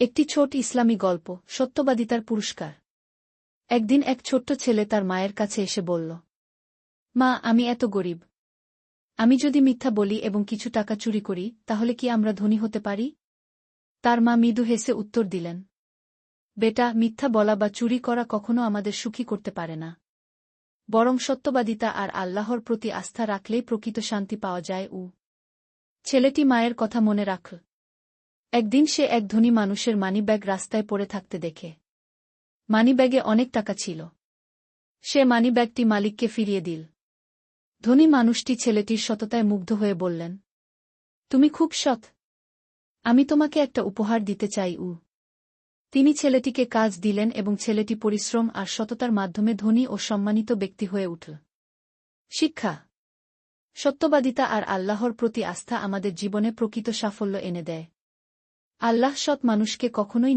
একটি ছোট ইসলামী গল্প সত্যবাদিতার পুরস্কার। একদিন এক ছোট্ট ছেলে তার মায়ের কাছে এসে বলল, মা, আমি এত গরিব। আমি যদি মিথ্যা বলি এবং কিছু টাকা চুরি করি, তাহলে কি আমরা ধনী হতে পারি? তার মা মৃদু হেসে উত্তর দিলেন, বেটা, মিথ্যা বলা বা চুরি করা কখনো আমাদের সুখী করতে পারে না। বরং সত্যবাদিতা আর আল্লাহর প্রতি আস্থা রাখলেই প্রকৃত শান্তি পাওয়া যায় উ। ছেলেটি মায়ের কথা মনে রাখল একদিন সে এক ধনী মানুষের মানিব্যাগ রাস্তায় পড়ে থাকতে দেখে। মানিব্যাগে অনেক টাকা ছিল। সে মানিব্যাগটি মালিককে ফিরিয়ে দিল। ধনী মানুষটি ছেলেটির সততায় মুগ্ধ হয়ে বললেন, তুমি খুব সৎ। আমি তোমাকে একটা উপহার দিতে চাই, উ। তিনি ছেলেটিকে কাজ দিলেন এবং ছেলেটি পরিশ্রম আর সততার মাধ্যমে ধনী ও সম্মানিত ব্যক্তি হয়ে উঠল। শিক্ষা। সত্যবাদিতা আর আল্লাহর প্রতি আস্থা আমাদের জীবনে প্রকৃত সাফল্য এনে দেয়। আল্লাহ সৎ মানুষকে কখনোই